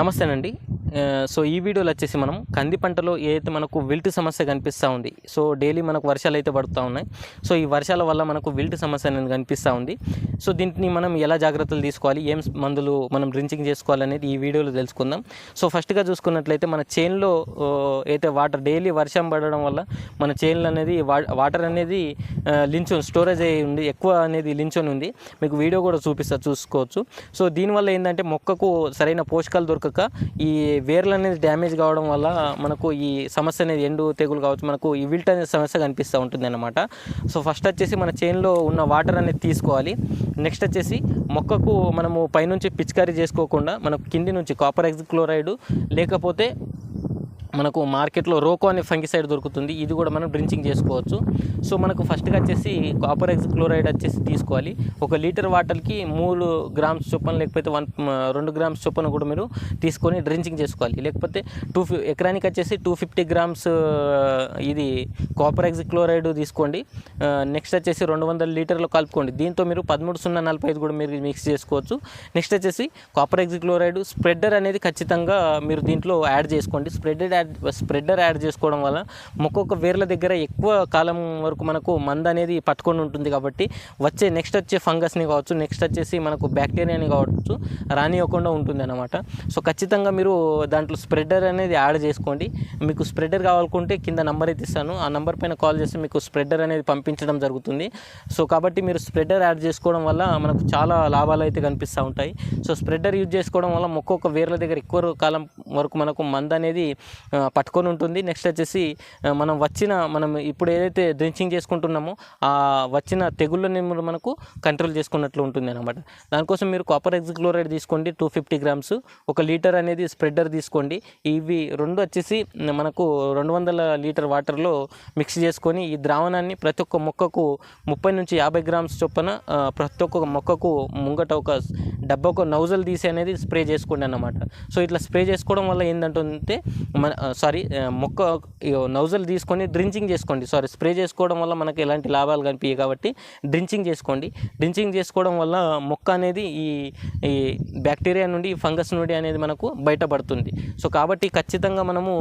నమస్తేనండి. So ఈ వీడియోలో వచ్చేసి మనం కంది పంటలో ఏదైతే మనకు విల్ట్ సమస్య కనిపిస్తూ ఉంది సో డైలీ మనకు వర్షాలు అయితే పడుతూ ఉన్నాయి. సో ఈ వర్షాల వల్ల మనకు విల్ట్ సమస్య అనేది కనిపిస్తూ ఉంది. సో దీంట్ని మనం ఎలా జాగ్రత్తలు తీసుకోవాలి ఏం మందులు మనం డ్రించింగ్ చేసుకోవాలనేది ఈ వీడియోలో తెలుసుకుందాం. సో ఫస్ట్గా చూసుకున్నట్లయితే మన చేన్లో అయితే వాటర్ డైలీ వర్షం పడడం వల్ల మన చైన్లు అనేది వా- వాటర్ అనేది లించోన్ స్టోరేజ్ అయ్యి ఉంది ఎక్కువ అనేది లించోన్ ఉంది. మీకు వీడియో కూడా చూపిస్తా చూసుకోవచ్చు. సో దీనివల్ల ఏంటంటే మొక్కకు సరైన పోషకాలు దొరకక ఈ వేర్లు అనేది డ్యామేజ్ కావడం వల్ల మనకు ఈ సమస్య అనేది ఎండు తెగులు కావచ్చు మనకు ఈ విల్ట్ అనే సమస్య కనిపిస్తూ ఉంటుంది అనమాట సో ఫస్ట్ వచ్చేసి మన చైన్లో ఉన్న వాటర్ అనేది తీసుకోవాలి. నెక్స్ట్ వచ్చేసి మొక్కకు మనము పైనుంచి పిచికారీ చేసుకోకుండా మనకు కింది నుంచి కాపర్ ఎక్స్ క్లోరైడ్ లేకపోతే మనకు మార్కెట్లో రోకో అనే ఫంగిసైడ్ దొరుకుతుంది. ఇది కూడా మనం డ్రించింగ్ చేసుకోవచ్చు. సో మనకు ఫస్ట్గా వచ్చేసి కాపర్ ఎక్స్ క్లోరైడ్ వచ్చేసి తీసుకోవాలి. ఒక లీటర్ వాటర్కి మూడు గ్రామ్స్ చొప్పున లేకపోతే వన్ రెండు గ్రామ్స్ చొప్పున కూడా మీరు తీసుకొని డ్రించింగ్ చేసుకోవాలి. లేకపోతే టూ ఫి ఎకరానికి వచ్చేసి టూ ఫిఫ్టీ గ్రామ్స్ ఇది కాపర్ ఎక్స్ క్లోరైడ్ తీసుకోండి నెక్స్ట్ వచ్చేసి రెండు వందల లీటర్లు కలుపుకోండి. దీంతో మీరు పదమూడు సున్నా నలభై ఐదు కూడా మీరు మిక్స్ చేసుకోవచ్చు. నెక్స్ట్ వచ్చేసి కాపర్ ఎక్స్ క్లోరైడ్ స్ప్రెడర్ అనేది ఖచ్చితంగా మీరు దీంట్లో యాడ్ చేసుకోండి. స్ప్రెడర్ యాడ్ స్ప్రెడర్ యాడ్ చేసుకోవడం వల్ల మొక్కొక్క వేర్ల దగ్గర ఎక్కువ కాలం వరకు మనకు మంద అనేది పట్టుకొని ఉంటుంది కాబట్టి వచ్చే నెక్స్ట్ వచ్చే ఫంగస్ని కావచ్చు నెక్స్ట్ వచ్చేసి మనకు బ్యాక్టీరియాని కావచ్చు రానివ్వకుండా ఉంటుంది అనమాట సో ఖచ్చితంగా మీరు దాంట్లో స్ప్రెడర్ అనేది యాడ్ చేసుకోండి. మీకు స్ప్రెడర్ కావాలనుకుంటే కింద నంబర్ అయితే ఇస్తాను. ఆ నంబర్ పైన కాల్ చేస్తే మీకు స్ప్రెడర్ అనేది పంపించడం జరుగుతుంది. సో కాబట్టి మీరు స్ప్రెడర్ యాడ్ చేసుకోవడం వల్ల మనకు చాలా లాభాలు అయితే కనిపిస్తూ ఉంటాయి. సో స్ప్రెడర్ యూజ్ చేసుకోవడం వల్ల మొక్కొక్క వేర్ల దగ్గర ఎక్కువ కాలం వరకు మనకు మంద అనేది పట్టుకొని ఉంటుంది. నెక్స్ట్ వచ్చేసి మనం వచ్చిన మనం ఇప్పుడు ఏదైతే డ్రించింగ్ చేసుకుంటున్నామో ఆ వచ్చిన తెగుళ్ళని మనకు కంట్రోల్ చేసుకున్నట్లు ఉంటుంది అనమాట దానికోసం మీరు కాపర్ ఎగ్జిక్లోరైడ్ తీసుకోండి టూ ఫిఫ్టీ గ్రామ్స్ ఒక లీటర్ అనేది స్ప్రెడర్ తీసుకోండి. ఇవి రెండు వచ్చేసి మనకు రెండు వందల లీటర్ వాటర్లో మిక్స్ చేసుకొని ఈ ద్రావణాన్ని ప్రతి ఒక్క మొక్కకు ముప్పై నుంచి యాభై గ్రామ్స్ చొప్పున ప్రతి ఒక్క మొక్కకు ముంగట ఒక డబ్బాకు నౌజల్ తీసి అనేది స్ప్రే చేసుకోండి అన్నమాట. సో ఇట్లా స్ప్రే చేసుకోవడం వల్ల ఏంటంటే మన సారీ మొక్క నౌజల్ తీసుకొని డ్రించింగ్ చేసుకోండి. సారీ స్ప్రే చేసుకోవడం వల్ల మనకి ఎలాంటి లాభాలు కనిపించాయి కాబట్టి డ్రించింగ్ చేసుకోండి. డ్రించింగ్ చేసుకోవడం వల్ల మొక్క అనేది ఈ ఈ బ్యాక్టీరియా నుండి ఫంగస్ నుండి అనేది మనకు బయటపడుతుంది. సో కాబట్టి ఖచ్చితంగా మనము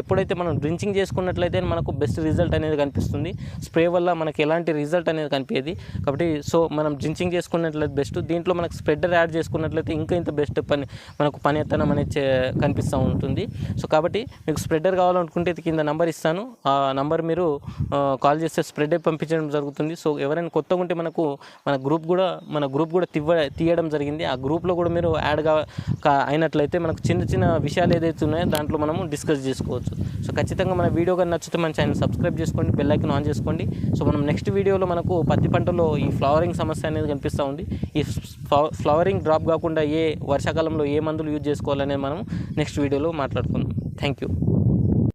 ఎప్పుడైతే మనం డ్రించింగ్ చేసుకున్నట్లయితే మనకు బెస్ట్ రిజల్ట్ అనేది కనిపిస్తుంది. స్ప్రే వల్ల మనకి ఎలాంటి రిజల్ట్ అనేది కనిపించేది కాబట్టి సో మనం డ్రించింగ్ చేసుకున్నట్లయితే బెస్ట్. దీంట్లో మనకు స్ప్రెడర్ యాడ్ చేసుకున్నట్లయితే ఇంకా ఇంత బెస్ట్ పని మనకు పనితనం అనేది కనిపిస్తూ ఉంటుంది. సో కాబట్టి మీకు స్ప్రెడర్ కావాలనుకుంటే ఇది కింద నంబర్ ఇస్తాను. ఆ నంబర్ మీరు కాల్ చేస్తే స్ప్రెడ్ పంపించడం జరుగుతుంది. సో ఎవరైనా కొత్తగా ఉంటే మనకు మన గ్రూప్ కూడా మన గ్రూప్ కూడా తివ్వ తీయడం జరిగింది. ఆ గ్రూప్లో కూడా మీరు యాడ్ కా అయినట్లయితే మనకు చిన్న చిన్న విషయాలు ఏదైతే ఉన్నాయో దాంట్లో మనము డిస్కస్ చేసుకోవచ్చు. సో ఖచ్చితంగా మన వీడియో కానీ నచ్చితే మన ఛానల్ సబ్స్క్రైబ్ చేసుకోండి బెల్ ఐకాన్ ఆన్ చేసుకోండి. సో మనం నెక్స్ట్ వీడియోలో మనకు పత్తి పంటలో ఈ ఫ్లవరింగ్ సమస్య అనేది కనిపిస్తూ ఉంది. ఈ ఫ్లవర్ ఫ్లవరింగ్ డ్రాప్ కాకుండా ఏ వర్షాకాలంలో ఏ మందులు యూజ్ చేసుకోవాలనేది మనం నెక్స్ట్ వీడియోలో మాట్లాడుకుందాం. Thank you